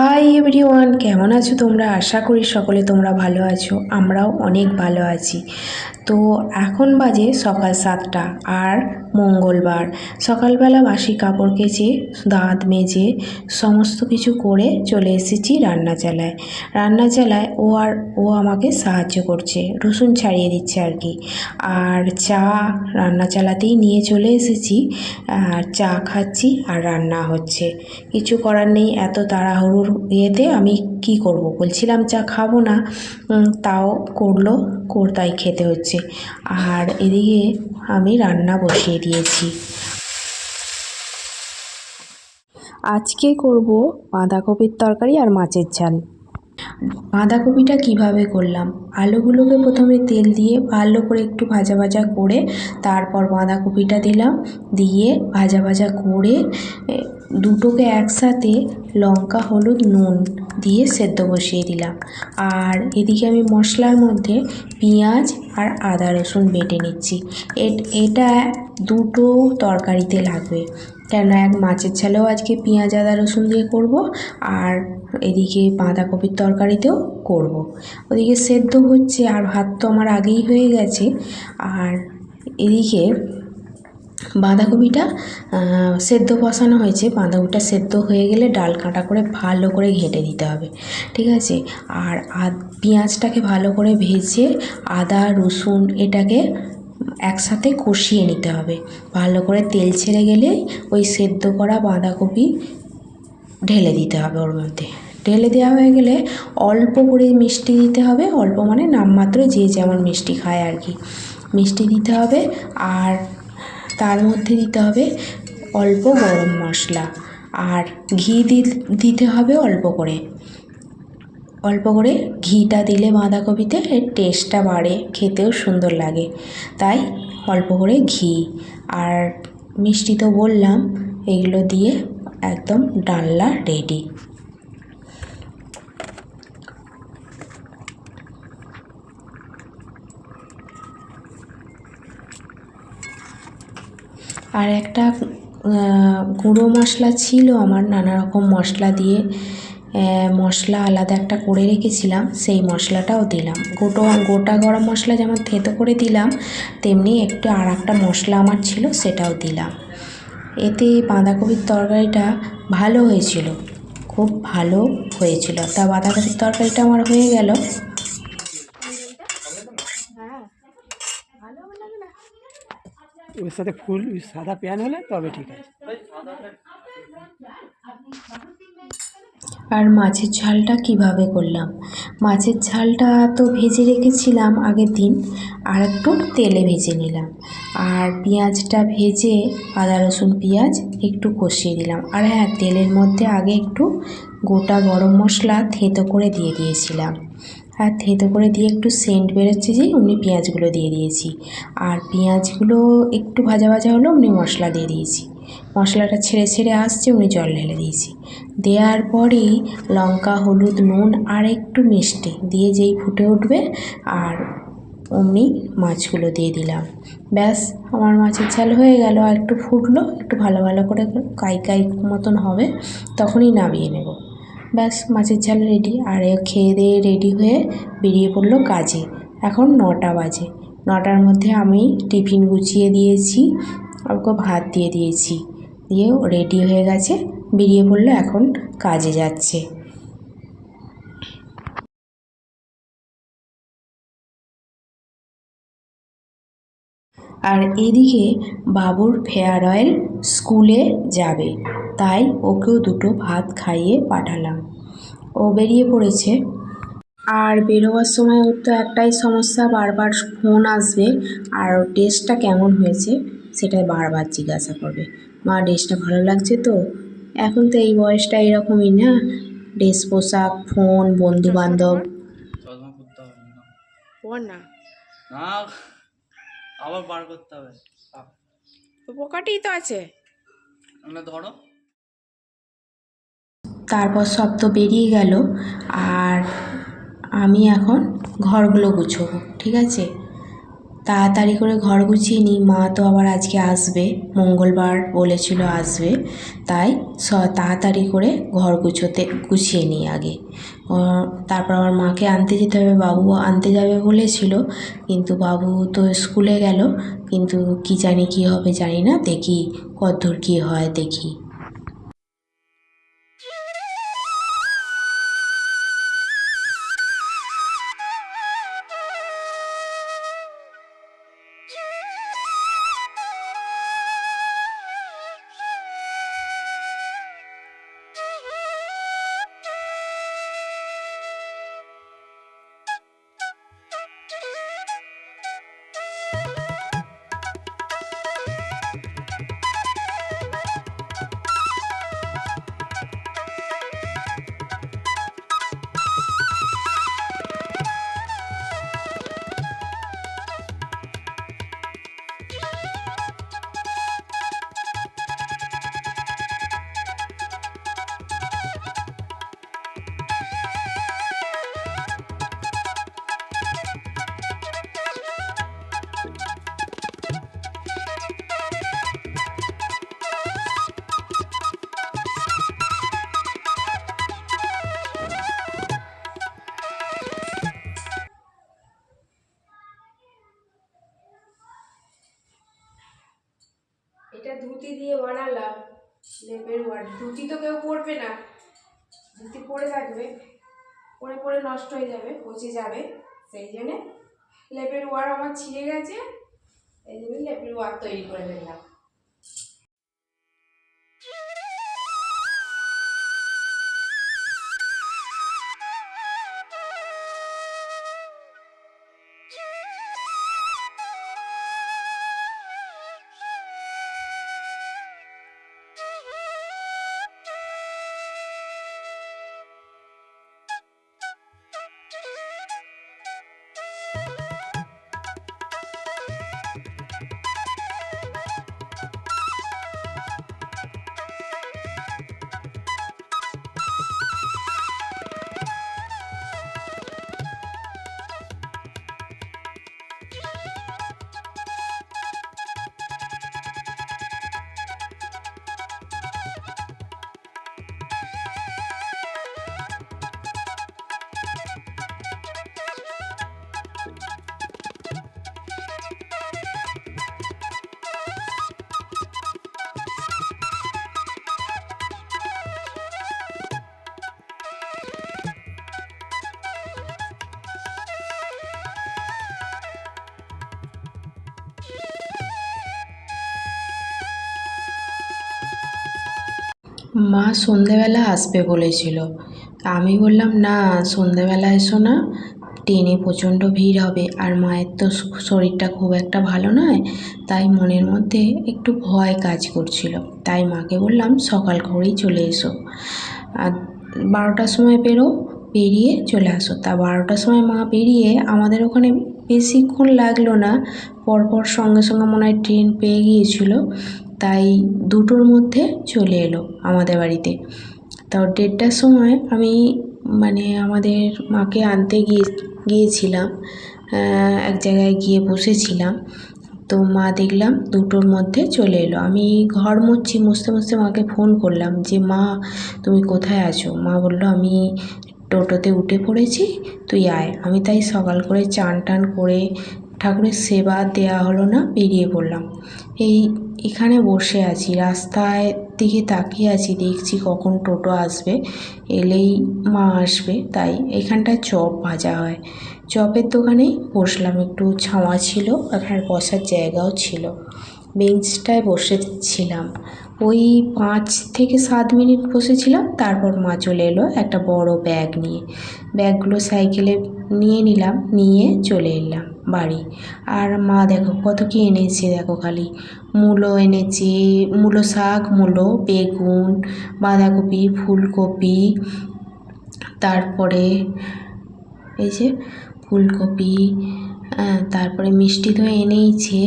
Hi everyone কেমন আছো তোমরা? আশা করি সকলে তোমরা ভালো আছো, আমরাও অনেক ভালো আছি। তো এখন বাজে সকাল সাতটা আর মঙ্গলবার। সকালবেলা বাসি কাপড় কেচে, দাঁত মেজে, সমস্ত কিছু করে চলে এসেছি রান্না চালায় রান্না চালায় ও আর ও আমাকে সাহায্য করছে, রসুন ছাড়িয়ে দিচ্ছে আর কি। আর চা রান্না চালাতেই নিয়ে চলে এসেছি, আর চা খাচ্ছি আর রান্না হচ্ছে। কিছু করার নেই, এত তাড়াহুড়োর ইয়েতে আমি কি করব? বলছিলাম, চা খাব না। তাও করল, কর তাই খেতে হচ্ছে। আর এদিকে আমি রান্না বসিয়ে দিয়েছি। আজকে করব বাঁধাকপির তরকারি আর মাছের ঝাল। বাঁধাকপিটা কীভাবে করলাম? আলুগুলোকে প্রথমে তেল দিয়ে ভালো করে একটু ভাজা ভাজা করে তারপর বাঁধাকপিটা দিলাম। দিয়ে ভাজা ভাজা করে দুটোকে একসাথে লঙ্কা, হলুদ, নুন দিয়ে সেদ্ধ বসিয়ে দিলাম। আর এদিকে আমি মশলার মধ্যে পেঁয়াজ আর আদা রসুন বেটে নিচ্ছি। এটা দুটো তরকারিতে লাগবে। কেন এক মাছের ঝালেও আজকে পেঁয়াজ, আদা, রসুন দিয়ে করব আর এদিকে বাঁধাকপির তরকারিতেও করব। ওদিকে সেদ্ধ হচ্ছে আর ভাত তো আমার আগেই হয়ে গেছে। আর এদিকে বাঁধাকপিটা সেদ্ধ বসানো হয়েছে। বাঁধাকপিটা সেদ্ধ হয়ে গেলে ডাল কাঁটা করে ভালো করে ঘেঁটে দিতে হবে, ঠিক আছে? আর পেঁয়াজটাকে ভালো করে ভেজে আদা, রসুন এটাকে একসাথে কষিয়ে নিতে হবে। ভালো করে তেল ছেড়ে গেলে ওই সেদ্ধ করা বাঁধাকপি ঢেলে দিতে হবে ওর মধ্যে। ঢেলে দেওয়া হয়ে গেলে অল্প করে মিষ্টি দিতে হবে, অল্প মানে নামমাত্র যে যেমন মিষ্টি খায় আর কি। মিষ্টি দিতে হবে আর তার মধ্যে দিতে হবে অল্প গরম মশলা আর ঘি দিতে হবে অল্প করে। অল্প করে ঘিটা দিলে বাঁধাকপিতে এর টেস্টটা বাড়ে, খেতেও সুন্দর লাগে। তাই অল্প করে ঘি আর মিষ্টি তো বললাম, এগুলো দিয়ে একদম ডালনা রেডি আর একটা গুঁড়ো মশলা ছিল আমার নানা রকম মশলা দিয়ে। মশলা আলাদা একটা করে রেখেছিলাম, সেই মশলাটাও দিলাম। গোটো, গোটা গরম মশলা যেমন থেতো করে দিলাম, তেমনি একটু আর একটা মশলা আমার ছিল সেটাও দিলাম। এতে বাঁধাকপির তরকারিটা ভালো হয়েছিল, খুব ভালো হয়েছিল। তা বাঁধাকপির তরকারিটা আমার হয়ে গেল। ওর সাথে ফুল সাদা প্যান হলে তবে ঠিক আছে। আর মাছের ঝালটা কীভাবে করলাম? মাছের ঝালটা তো ভেজে রেখেছিলাম আগের দিন, আর একটু তেলে ভেজে নিলাম। আর পেঁয়াজটা ভেজে আদা, রসুন, পেঁয়াজ একটু কষিয়ে দিলাম। আর হ্যাঁ তেলের মধ্যে আগে একটু গোটা গরম মশলা থেতো করে দিয়ে দিয়েছিলাম। আর থেতো করে দিয়ে একটু সেন্ট বেরোচ্ছে যে অমনি পেঁয়াজগুলো দিয়ে দিয়েছি। আর পেঁয়াজগুলো একটু ভাজা ভাজা হলো অমনি মশলা দিয়ে দিয়েছি। মশলাটা ছেড়ে ছেড়ে আসছে অমনি জল ঢেলে দিয়েছি। দেওয়ার পরেই লঙ্কা, হলুদ, নুন আর একটু মিষ্টি দিয়ে যেই ফুটে উঠবে আর অমনি মাছগুলো দিয়ে দিলাম। ব্যাস, আমার মাছের ঝাল হয়ে গেল আর একটু ফুটলো, একটু ভালো ভালো করে কাই কাই মতন হবে, তখনই নামিয়ে নেব। ব্যাস, মাছের ঝাল রেডি আর খেয়ে দিয়ে রেডি হয়ে বেরিয়ে পড়ল কাজে। এখন নটা বাজে। নটার মধ্যে আমি টিফিন গুছিয়ে দিয়েছি। ওকে ভাত দিয়ে দিয়েছি। দিয়ে রেডি হয়ে গেছে। বেরিয়ে পড়ল এখন কাজে যাচ্ছে। আর এদিকে বাবুর ফেয়ার অয়েল স্কুলে যাবে। তাই ওকেও দুটো ভাত খাইয়ে পাঠালাম। ও বেরিয়ে পড়েছে। আর বেরোবার সময় ওর তো একটাই সমস্যা, বারবার ফোন আসবে। আর টেস্টটা কেমন হয়েছে? সেটা বারবার জিজ্ঞাসা করবে। মা ড্রেসটা ভালো লাগছে তো? এখন তো এই বয়সটা এরকমই না। ড্রেস পোশাক ফোন বন্ধু বান্ধব না পর না না আবার বার করতে হবে। তো তো আছে। ধরো। তারপর সব তো বেরিয়ে গেল। আর আমি এখন ঘরগুলো গুছবো ঠিক আছে? তাড়াতাড়ি করে ঘর গুছিয়ে নিই। মা তো আবার আজকে আসবে। মঙ্গলবার বলেছিল আসবে। তাই স, তাড়াতাড়ি করে ঘর গুছোতে, গুছিয়ে নিই আগে। তারপর আমার মাকে আনতে যেতে হবে। বাবু আনতে যাবে বলেছিল। কিন্তু বাবু তো স্কুলে গেল। কিন্তু কি জানি কি হবে জানি না। দেখি কতদূর কী হয়, দেখি। ধুতি তো কেউ পরবে না। ধুতি পরে থাকবে। পরে পড়ে নষ্ট হয়ে যাবে, পচে যাবে। সেই জন্যে লেপের ওয়ার আমার ছিঁড়ে গেছে। এই জন্য লেপের ওয়ার তৈরি করে ফেললাম। মা সন্ধেবেলা আসবে বলেছিল। আমি বললাম, না, সন্ধেবেলা এসো না। ট্রেনে প্রচণ্ড ভিড় হবে আর মায়ের তো শরীরটা খুব একটা ভালো নয়। তাই মনের মধ্যে একটু ভয় কাজ করছিল। তাই মাকে বললাম, সকাল করেই চলে এসো। আর বারোটার সময় বেরো, বেরিয়ে চলে আসো। তা বারোটার সময় মা বেরিয়ে আমাদের ওখানে বেশিক্ষণ লাগল না। পরপর সঙ্গে সঙ্গে মনে হয় ট্রেন পেয়ে গিয়েছিল। তাই দুটোর মধ্যে চলে এলো আমাদের বাড়িতে। তাও দেড়টার সময় আমি মানে আমাদের মাকে আনতে গিয়ে, গিয়েছিলাম এক জায়গায় গিয়ে বসেছিলাম। তো মা দেখলাম দুটোর মধ্যে চলে এলো। আমি ঘর মুছছি, মুছতে মুছতে মাকে ফোন করলাম যে, মা, তুমি কোথায় আছো? মা বলল, আমি টোটোতে উঠে পড়েছি, তুই আয়। আমি তাই সকাল করে চান টান করে ঠাকুরের সেবা দেওয়া হলো না, বেরিয়ে পড়লাম। এই এখানে বসে আছি, রাস্তায় দিকে তাকিয়ে আছি, দেখছি কখন টোটো আসবে, এলেই মা আসবে, তাই এখানটায় চপ ভাজা হয়। চপের দোকানেই বসলাম, একটু ছাওয়া ছিল এখানে বসার জায়গাও ছিল। বেঞ্চটায় বসেছিলাম। ওই পাঁচ থেকে সাত মিনিট বসেছিলাম তারপর মা চলে এলো একটা বড় ব্যাগ নিয়ে। ব্যাগগুলো সাইকেলে নিয়ে নিলাম নিয়ে চলে এলাম বাড়ি। আর মা দেখো কত কি এনেছে দেখো খালি। মূলো এনেছে মূলো শাক মূলো বেগুন বাঁধাকপি ফুলকপি তারপরে এই যে ফুলকপি আহ, তারপরে মিষ্টি দই এনেইছে।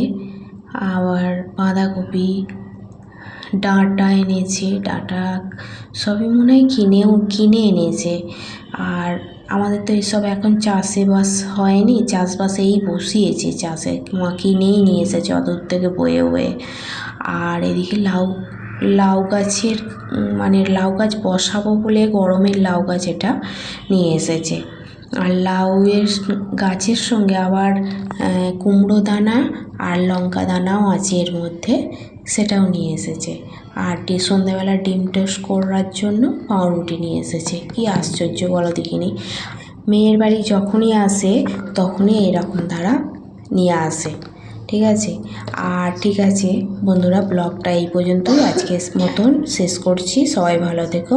আবার বাঁধাকপি ডাঁটা এনেছে, ডাঁটা সবই মনে হয় কিনেও, কিনে এনেছে। আর আমাদের তো এসব এখন চাষেবাস হয়নি চাষবাস এই বসিয়েছে, চাষে মা কিনেই নিয়ে এসেছে অদূর থেকে বয়ে বয়ে। আর এদিকে লাউ লাউ গাছের মানে লাউ গাছ বসাবো বলে গরমের লাউ গাছ এটা নিয়ে এসেছে। আর লাউয়ের গাছের সঙ্গে আবার কুমড়ো দানা আর লঙ্কা দানাও আছে এর মধ্যে, সেটাও নিয়ে এসেছে। আর সন্ধ্যাবেলা ডিম টোস্ট করার জন্য পাউরুটি নিয়ে এসেছে। কি আশ্চর্য বলো দেখিনি। মেয়ের বাড়ি যখনই আসে, তখনই এরকম তারা নিয়ে আসে। ঠিক আছে? আর ঠিক আছে বন্ধুরা, ব্লগটা এই পর্যন্তই। আজকের মতন শেষ করছি। সবাই ভালো থেকো।